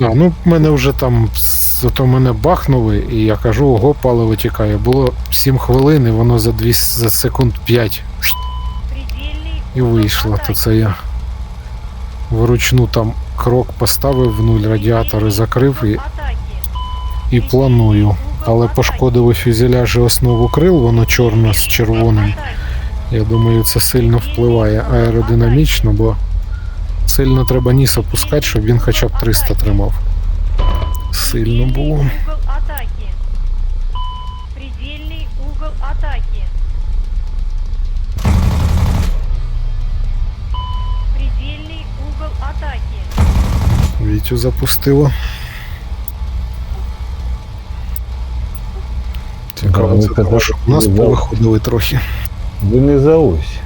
А, ну мене вже там зато мене бахнули, і я кажу, ого, паливо тікає. Було 7 хвилин, і воно за 2 за секунд 5 і вийшло. То це я вручну там крок поставив в нуль, радіатори закрив і, і планую. Але пошкодили фюзеляжі основу крил, воно чорне з червоним. Я думаю, це сильно впливає аеродинамічно, бо сильно треба ніс опускати, щоб він хоча б 300 тримав. Сильно було. Угол атаки. Предельный угол атаки. Предельный угол атаки. Вітю запустило. Цікаво, Да, це ну, того, казав, що в нас що повиходили трохи. Ви не за ось.